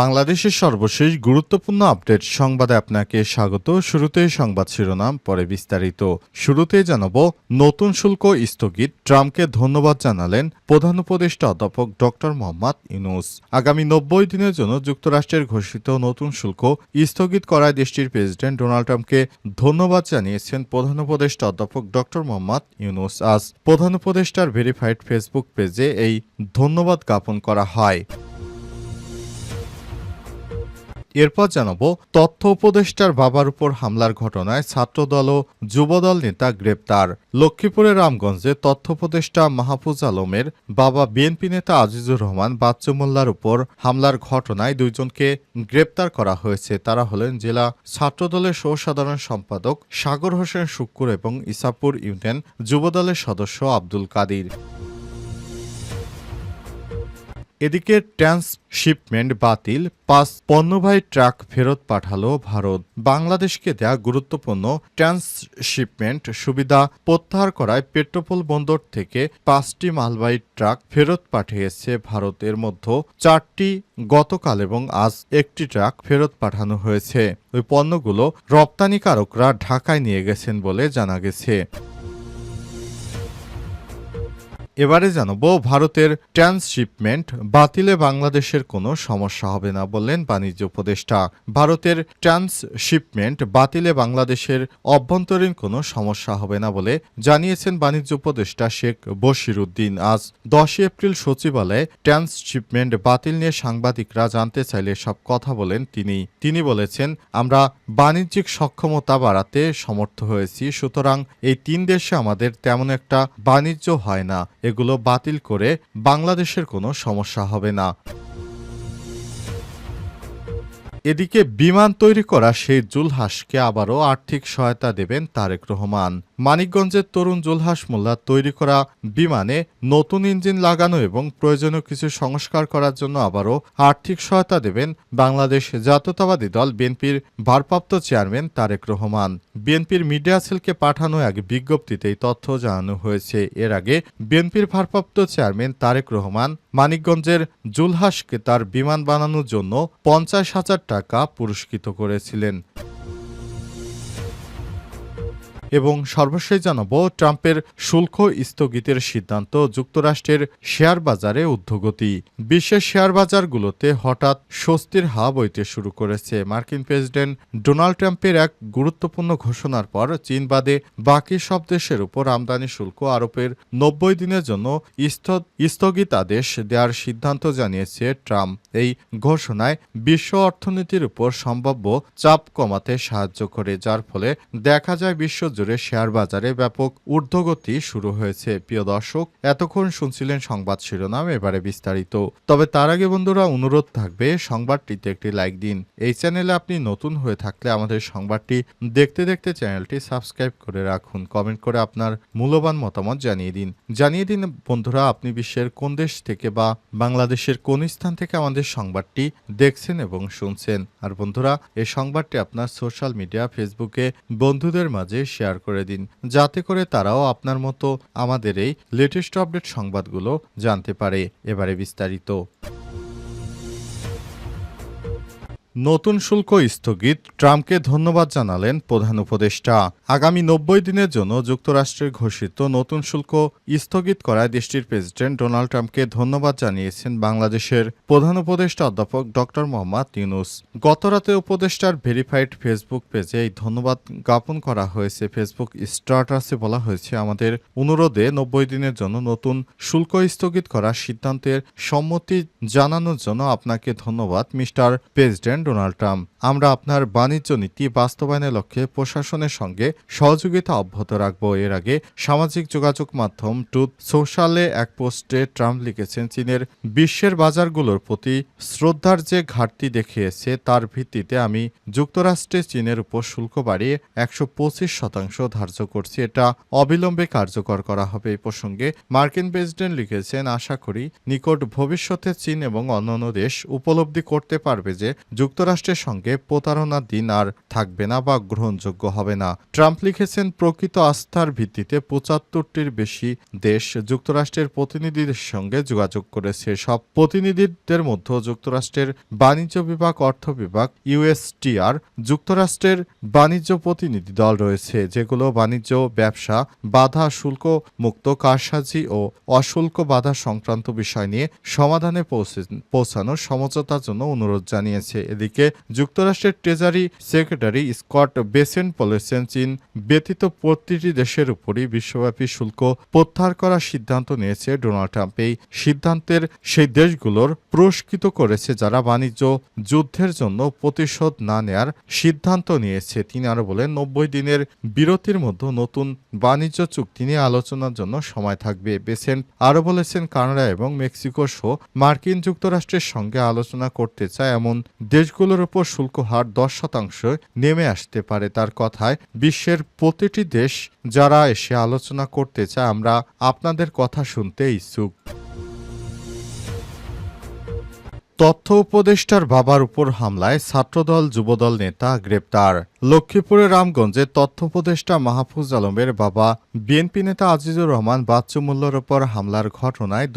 বাংলাদেশের সর্বশেষ গুরুত্বপূর্ণ আপডেট সংবাদে আপনাকে স্বাগত। শুরুতে সংবাদ শিরোনাম, পরে বিস্তারিত। শুরুতে জানাব, নতুন শুল্ক স্থগিত, ট্রাম্পকে ধন্যবাদ জানালেন প্রধান উপদেষ্টা অধ্যাপক ডক্টর মোহাম্মদ ইউনুস। আগামী নব্বই দিনের জন্য যুক্তরাষ্ট্রের ঘোষিত নতুন শুল্ক স্থগিত করায় দেশটির প্রেসিডেন্ট ডোনাল্ড ট্রাম্পকে ধন্যবাদ জানিয়েছেন প্রধান উপদেষ্টা অধ্যাপক ডক্টর মোহাম্মদ ইউনুস। আজ প্রধান উপদেষ্টার ভেরিফাইড ফেসবুক পেজে এই ধন্যবাদ জ্ঞাপন করা হয়। এরপর জানাব, তথ্য উপদেষ্টার বাবার উপর হামলার ঘটনায় ছাত্রদল ও যুবদল নেতা গ্রেপ্তার। লক্ষ্মীপুরের রামগঞ্জে তথ্য উপদেষ্টা মাহফুজ আলমের বাবা বিএনপি নেতা আজিজুর রহমান বাচ্চু মোল্লার উপর হামলার ঘটনায় দুইজনকে গ্রেপ্তার করা হয়েছে। তারা হলেন জেলা ছাত্রদলের সহ সাধারণ সম্পাদক সাগর হোসেন শুক্কুর এবং ইসাপুর ইউনিয়ন যুবদলের সদস্য আব্দুল কাদির। এদিকে ট্রান্সশিপমেন্ট বাতিল, পাঁচ পণ্যবাহী ট্রাক ফেরত পাঠালো ভারত। বাংলাদেশকে দেয়া গুরুত্বপূর্ণ ট্রান্সশিপমেন্ট সুবিধা প্রত্যাহার করায় পেট্রোপোল বন্দর থেকে পাঁচটি মালবাহী ট্রাক ফেরত পাঠিয়েছে ভারতের মধ্যে চারটি গতকাল এবং আজ একটি ট্রাক ফেরত পাঠানো হয়েছে। ওই পণ্যগুলো রপ্তানিকারকরা ঢাকায় নিয়ে গেছেন বলে জানা গেছে। এবারে জানাব, ভারতের ট্রান্সশিপমেন্ট বাতিলে বাংলাদেশের কোনো সমস্যা হবে না বললেন বাণিজ্য উপদেষ্টা। ভারতের ট্রান্সশিপমেন্ট বাতিলে বাংলাদেশের অভ্যন্তরীণ কোনো সমস্যা হবে না বলে জানিয়েছেন বাণিজ্য উপদেষ্টা শেখ বশির উদ্দিন আজ দশই এপ্রিল সচিবালয়ে ট্রান্সশিপমেন্ট বাতিল নিয়ে সাংবাদিকরা জানতে চাইলে সব কথা বলেন তিনি। তিনি বলেছেন, আমরা বাণিজ্যিক সক্ষমতা বাড়াতে সমর্থ হয়েছি, সুতরাং এই তিন দেশে আমাদের তেমন একটা বাণিজ্য হয় না। এগুলো বাতিল করে বাংলাদেশের কোনো সমস্যা হবে না। এদিকে বিমান তৈরি করা সেই জুলহাসকে আবারও আর্থিক সহায়তা দেবেন তারেক রহমান। মানিকগঞ্জের তরুণ জুলহাস মোল্লা তৈরি করা বিমানে নতুন ইঞ্জিন লাগানো এবং প্রয়োজনীয় কিছু সংস্কার করার জন্য আবারও আর্থিক সহায়তা দেবেন বাংলাদেশ জাতীয়তাবাদী দল বিএনপির ভারপ্রাপ্ত চেয়ারম্যান তারেক রহমান। বিএনপির মিডিয়া সেলকে পাঠানো এক বিজ্ঞপ্তিতে এই তথ্য জানানো হয়েছে। এর আগে বিএনপির ভারপ্রাপ্ত চেয়ারম্যান তারেক রহমান মানিকগঞ্জের জুলহাসকে তার বিমান বানানোর জন্য পঞ্চাশ হাজার টাকা পুরস্কৃত করেছিলেন। এবং সর্বশেষ জানাব, ট্রাম্পের শুল্ক স্থগিতের সিদ্ধান্ত যুক্তরাষ্ট্রের শেয়ার বাজারে ঊর্ধ্বগতি। বিশ্বের শেয়ার বাজারগুলোতে হঠাৎ স্বস্তির হাওয়া বইতে শুরু করেছে। মার্কিন প্রেসিডেন্ট ডোনাল্ড ট্রাম্পের এক গুরুত্বপূর্ণ ঘোষণার পর চীন বাদে বাকি সব দেশের উপর আমদানি শুল্ক আরোপের নব্বই দিনের জন্য স্থ- স্থগিতাদেশ দেওয়ার সিদ্ধান্ত জানিয়েছে ট্রাম্প। এই ঘোষণায় বিশ্ব অর্থনীতির উপর সম্ভাব্য চাপ কমাতে সাহায্য করে, যার ফলে দেখা যায় বিশ্বজুড়ে শেয়ার বাজারে ব্যাপক ঊর্ধ্বগতি শুরু হয়েছে। প্রিয় দর্শক, এতক্ষণ শুনছিলেন সংবাদ শিরোনাম, এবারে বিস্তারিত। তবে তার আগে বন্ধুরা, অনুরোধ থাকবে, সংবাদটিতে একটি লাইক দিন। এই চ্যানেলে আপনি নতুন হয়ে থাকলে আমাদের সংবাদটি দেখতে দেখতে চ্যানেলটি সাবস্ক্রাইব করে রাখুন। কমেন্ট করে আপনার মূল্যবান মতামত জানিয়ে দিন। জানিয়ে দিন, বন্ধুরা, আপনি বিশ্বের কোন দেশ থেকে বা বাংলাদেশের কোন স্থান থেকে আমাদের সংবাদটি দেখছেন এবং শুনছেন। আর বন্ধুরা, এই সংবাদটি আপনার সোশ্যাল মিডিয়া, ফেসবুকে বন্ধুদের মাঝে শেয়ার করে দিন, যাতে করে তারাও আপনার মতো আমাদের এই লেটেস্ট আপডেট সংবাদগুলো জানতে পারে। এবারে বিস্তারিত। নতুন শুল্ক স্থগিত, ট্রাম্পকে ধন্যবাদ জানালেন প্রধান উপদেষ্টা। আগামী নব্বই দিনের জন্য যুক্তরাষ্ট্রের ঘোষিত নতুন শুল্ক স্থগিত করায় দেশটির প্রেসিডেন্ট ডোনাল্ড ট্রাম্পকে ধন্যবাদ জানিয়েছেন বাংলাদেশের প্রধান উপদেষ্টা অধ্যাপক ডক্টর মোহাম্মদ ইউনুস। গতরাতে উপদেষ্টার ভেরিফাইড ফেসবুক পেজে এই ধন্যবাদ জ্ঞাপন করা হয়েছে। ফেসবুক স্টার্টাসে বলা হয়েছে, আমাদের অনুরোধে নব্বই দিনের জন্য নতুন শুল্ক স্থগিত করার সিদ্ধান্তের সম্মতি জানানোর জন্য আপনাকে ধন্যবাদ। Mister president Donald Trump. আমরা আপনার বাণিজ্য নীতি বাস্তবায়নের লক্ষ্যে প্রশাসনের সঙ্গে সহযোগিতা অব্যাহত রাখব। এর আগে সামাজিক যোগাযোগ মাধ্যম টুথ সোশ্যালে এক পোস্টে ট্রাম্প লিখেছেন, চীনের বিশ্বের বাজারগুলোর প্রতি শ্রদ্ধার যে ঘাটতি দেখিয়েছে, তার ভিত্তিতে আমি যুক্তরাষ্ট্রে চীনের উপর শুল্ক বাড়িয়ে একশো পঁচিশ শতাংশ ধার্য করছি। এটা অবিলম্বে কার্যকর করা হবে। এই প্রসঙ্গে মার্কিন প্রেসিডেন্ট লিখেছেন, আশা করি নিকট ভবিষ্যতে চীন এবং অন্যান্য দেশ উপলব্ধি করতে পারবে যে যুক্ত যুক্তরাষ্ট্রের সঙ্গে প্রতারণার দিন আর থাকবে না বা গ্রহণযোগ্য হবে না। ট্রাম্প লিখেছেন, প্রকৃত আস্থার ভিত্তিতে পঁচাত্তরটির বেশি দেশ যুক্তরাষ্ট্রের প্রতিনিধিদের সঙ্গে যোগাযোগ করেছে। সব প্রতিনিধিদের মধ্যে যুক্তরাষ্ট্রের বাণিজ্য বিভাগ, অর্থ বিভাগ ইউএসটিআর যুক্তরাষ্ট্রের বাণিজ্য প্রতিনিধি দল রয়েছে, যেগুলো বাণিজ্য, ব্যবসা, বাধা, শুল্ক মুক্ত কারসাজি ও অশুল্ক বাধা সংক্রান্ত বিষয় নিয়ে সমাধানে পৌঁছে- পৌঁছানোর সমঝোতার জন্য অনুরোধ জানিয়েছে। এদিকে যুক্তরাষ্ট্রের ট্রেজারি সেক্রেটারি স্কট বেসেন্ট বলেছেন চীন ব্যতীত প্রতিটি দেশের উপরই বিশ্বব্যাপী শুল্ক প্রত্যাহার করার সিদ্ধান্ত নিয়েছে ডোনাল্ড ট্রাম্প। এই সিদ্ধান্তের সেই দেশগুলোর পুরস্কৃত করেছে যারা বাণিজ্য যুদ্ধের জন্য প্রতিশোধ না নেয়ার সিদ্ধান্ত নিয়েছে। তিনি আরও বলেন, নব্বই দিনের বিরতির মধ্যে নতুন বাণিজ্য চুক্তি নিয়ে আলোচনার জন্য সময় থাকবে। বেসেন্ট আরও বলেছেন, কানাডা এবং মেক্সিকো সহ মার্কিন যুক্তরাষ্ট্রের সঙ্গে আলোচনা করতে চায় এমন দেশগুলোর উপর শুল্ক হার দশ শতাংশ নেমে আসতে পারে তার কথায় বিশ্বের প্রতিটি দেশ যারা এসে আলোচনা করতে চায়, আমরা আপনাদের কথা শুনতে ইচ্ছুক। তথ্য উপদেষ্টার বাবার উপর হামলায় ছাত্রদল, যুবদল নেতা গ্রেপ্তার। লক্ষ্মীপুরের রামগঞ্জে তথ্য উপদেষ্টা মাহফুজ আলমের বাবা বিএনপি নেতা আজিজুর রহমান বাচ্চু ওপর হামলার ঘটনায়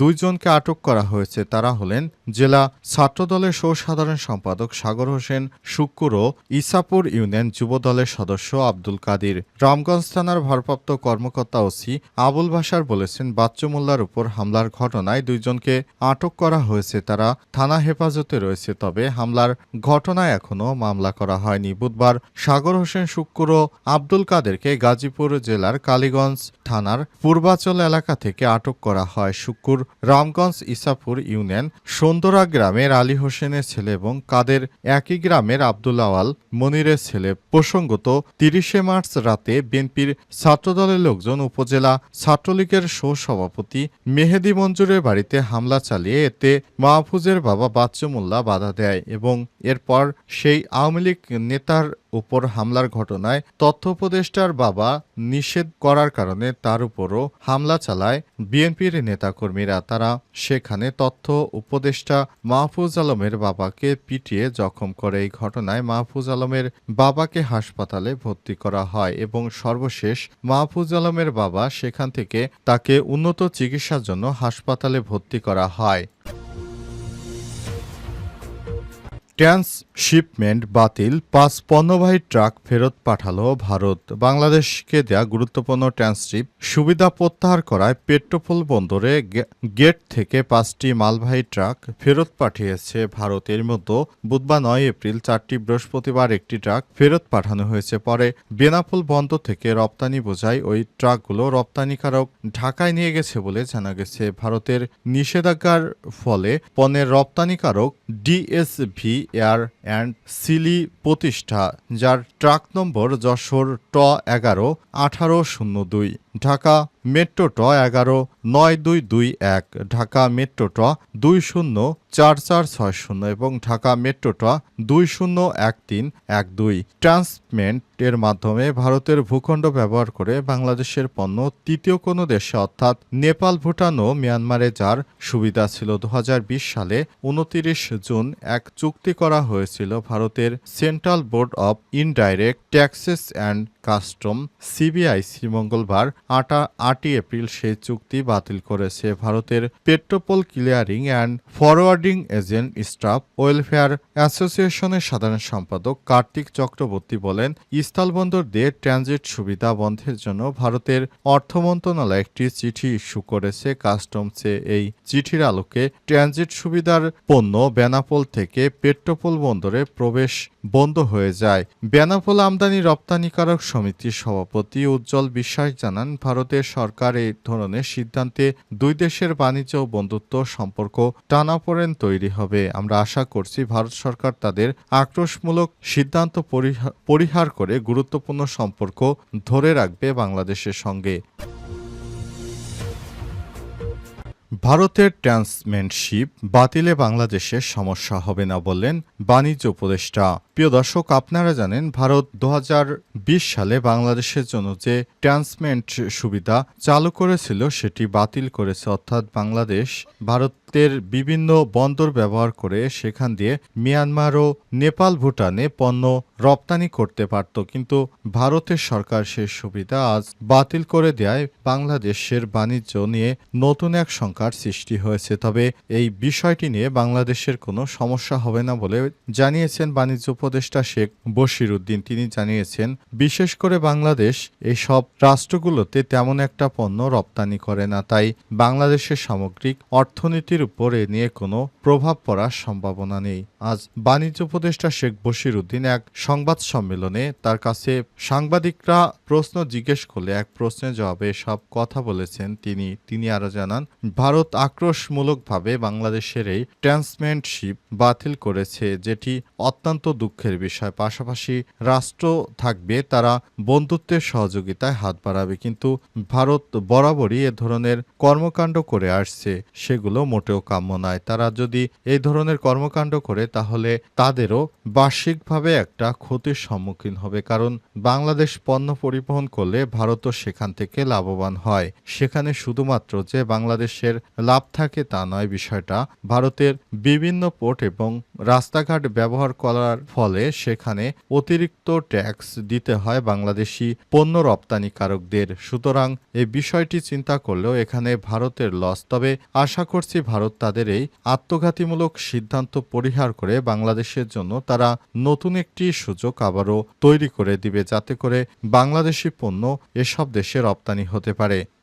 দুইজনকে আটক করা হয়েছে। তারা হলেন জেলা ছাত্রদলের সহ সাধারণ সম্পাদক সাগর হোসেন শুক্কুর ও ইসাপুর ইউনিয়ন যুবদলের সদস্য আব্দুল কাদির। রামগঞ্জ থানার ভারপ্রাপ্ত কর্মকর্তা ওসি আবুল বাসার বলেছেন বাচ্চু মোল্লার উপর হামলার ঘটনায় দুইজনকে আটক করা হয়েছে। তারা থানা হেফাজতে রয়েছে, তবে হামলার ঘটনায় এখনও মামলা করা হয়নি। বুধবার সাগর হোসেন শুক্কুর ও আব্দুল কাদেরকে গাজীপুর জেলার কালীগঞ্জ থানার পূর্বাচল এলাকা থেকে আটক করা হয়। শুক্কুর রামগঞ্জ ইসাপুর ইউনিয়ন সুন্দরা গ্রামের আলী হোসেনের ছেলে এবং কাদের একই গ্রামের আব্দুল আওয়াল মনিরের ছেলে। প্রসঙ্গত, তিরিশে মার্চ রাতে বিএনপির ছাত্রদলের লোকজন উপজেলা ছাত্রলীগের সহসভাপতি মেহেদি মঞ্জুরের বাড়িতে হামলা চালিয়ে এতে মাহফুজের বাবা বাচ্চু মোল্লা বাধা দেয় এবং এরপর সেই আওয়ামী লীগ নেতার উপর হামলার ঘটনায় তথ্য উপদেষ্টার বাবা নিষেধ করার কারণে তার উপরও হামলা চালায় বিএনপির নেতাকর্মীরা। তারা সেখানে তথ্য উপদেষ্টা মাহফুজ আলমের বাবাকে পিটিয়ে জখম করে। এই ঘটনায় মাহফুজ আলমের বাবাকে হাসপাতালে ভর্তি করা হয় এবং সর্বশেষ মাহফুজ আলমের বাবা সেখান থেকে তাকে উন্নত চিকিৎসার জন্য হাসপাতালে ভর্তি করা হয়। ট্রান্সশিপমেন্ট বাতিল, পাঁচ পণ্যবাহী ট্রাক ফেরত পাঠালো ভারত। বাংলাদেশকে দেয়া গুরুত্বপূর্ণ ট্রান্সশিপ সুবিধা প্রত্যাহার করায় পেট্রোপোল বন্দরে গেট থেকে পাঁচটি মালবাহী ট্রাক ফেরত পাঠিয়েছে ভারত। এর মধ্যে বুধবার নয় এপ্রিল চারটি বৃহস্পতিবার একটি ট্রাক ফেরত পাঠানো হয়েছে। পরে বেনাপোল বন্দর থেকে রপ্তানি বোঝাই ওই ট্রাকগুলো রপ্তানিকারক ঢাকায় নিয়ে গেছে বলে জানা গেছে। ভারতের নিষেধাজ্ঞার ফলে পণ্যের রপ্তানিকারক ডিএসভি এয়ার অ্যান্ড সিলি প্রতিষ্ঠা যার ট্রাক নম্বর যশোর ট এগারো আঠারো শূন্য দুই। ঢাকা মেট্রো ট এগারো নয় দুই দুই এক, ঢাকা মেট্রো ট দুই শূন্য চার চার ছয় শূন্য এবং ঢাকা মেট্রো ট দুই শূন্য এক তিন এক দুই। ট্রান্সমেন্ট এর মাধ্যমে ভারতের ভূখণ্ড ব্যবহার করে বাংলাদেশের পণ্য তৃতীয় কোনো দেশে, অর্থাৎ নেপাল, ভুটান ও মিয়ানমারে যার সুবিধা ছিল দু হাজার বিশ সালে উনতিরিশ জুন এক চুক্তি করা হয়েছিল ভারতের central board of indirect taxes and custom CBIC, মঙ্গলবার আটা, আটই এপ্রিল সেই চুক্তি বাতিল করেছে। ভারতের Petrapole clearing and forwarding agent staff welfare অ্যাসোসিয়েশনের সাধারণ সম্পাদক কার্তিক চক্রবর্তী বলেন, স্থলবন্দর দিয়ে ট্রানজিট সুবিধা বন্ধের জন্য ভারতের অর্থ মন্ত্রণালয় একটি চিঠি ইস্যু করেছে। কাস্টমসে এই চিঠির আলোকে ট্রানজিট সুবিধার পণ্য বেনাপোল থেকে পেট্রোপোল বন্দরে প্রবেশ বন্ধ হয়ে যায়। বেনাপোল আমদানি রপ্তানিকারক সমিতির সভাপতি উজ্জ্বল বিশ্বাস জানান, ভারতের সরকার এই ধরনের সিদ্ধান্তে দুই দেশের বাণিজ্য ও বন্ধুত্ব সম্পর্ক টানাপোড়েন তৈরি হবে। আমরা আশা করছি ভারত সরকার তাদের আক্রোশমূলক সিদ্ধান্ত পরিহা- পরিহার করে গুরুত্বপূর্ণ সম্পর্ক ধরে রাখবে বাংলাদেশের সঙ্গে। ভারতের ট্রান্সমেন্টশিপ বাতিলে বাংলাদেশের সমস্যা হবে না বললেন বাণিজ্য উপদেষ্টা। প্রিয় দর্শক, আপনারা জানেন, ভারত দু হাজার বিশ সালে বাংলাদেশের জন্য যে ট্রান্সমেন্ট সুবিধা চালু করেছিল, সেটি বাতিল করেছে। অর্থাৎ বাংলাদেশ ভারতের বিভিন্ন বন্দর ব্যবহার করে সেখান দিয়ে মিয়ানমার ও নেপাল, ভুটানে পণ্য রপ্তানি করতে পারত, কিন্তু ভারতের সরকার সেই সুবিধা আজ বাতিল করে দেয় বাংলাদেশের বাণিজ্য নিয়ে নতুন এক সংখ্যার সৃষ্টি হয়েছে। তবে এই বিষয়টি নিয়ে বাংলাদেশের কোনো সমস্যা হবে না বলে জানিয়েছেন বাণিজ্য উপদেষ্টা শেখ বশির উদ্দিন। তিনি জানিয়েছেন, বিশেষ করে বাংলাদেশ এই সব রাষ্ট্রগুলোতে তেমন একটা পণ্য রপ্তানি করে না, তাই বাংলাদেশের সামগ্রিক অর্থনীতির উপর নিয়ে কোনো প্রভাব পড়ার সম্ভাবনা নেই। আজ বাণিজ্য উপদেষ্টা শেখ বশির উদ্দিন এক সংবাদ সম্মেলনে তার কাছে সাংবাদিকরা প্রশ্ন জিজ্ঞেস করলে এক প্রশ্নের জবাবে সব কথা বলেছেন তিনি। তিনি আরও জানান, ভারত আক্রোশমূলকভাবে বাংলাদেশের এই ট্রান্সমেন্টশিপ বাতিল করেছে, যেটি অত্যন্ত দুঃখের বিষয়। পাশাপাশি রাষ্ট্র থাকবে, তারা বন্ধুত্বের সহযোগিতায় হাত বাড়াবে, কিন্তু ভারত বরাবরই এ ধরনের কর্মকাণ্ড করে আসছে, সেগুলো মোটেও কাম্য নয়। তারা যদি এই ধরনের কর্মকাণ্ড করে, তাহলে তাদেরও বার্ষিকভাবে একটা ক্ষতির সম্মুখীন হবে, কারণ বাংলাদেশ পণ্য পরিবহন করলে ভারতও সেখান থেকে লাভবান হয়। সেখানে শুধুমাত্র যে বাংলাদেশের লাভ থাকে তা নয়, বিষয়টা ভারতের বিভিন্ন পোর্ট এবং রাস্তাঘাট ব্যবহার করার ফলে সেখানে অতিরিক্ত ট্যাক্স দিতে হয় বাংলাদেশি পণ্য রপ্তানিকারকদের। সুতরাং এই বিষয়টি চিন্তা করলেও এখানে ভারতের লস, তবে আশা করছি ভারত তাদের এই আত্মঘাতীমূলক সিদ্ধান্ত পরিহার করে বাংলাদেশের জন্য তারা নতুন একটি সুযোগ আবারও তৈরি করে দিবে যাতে করে বাংলাদেশি পণ্য এসব দেশে রপ্তানি হতে পারে।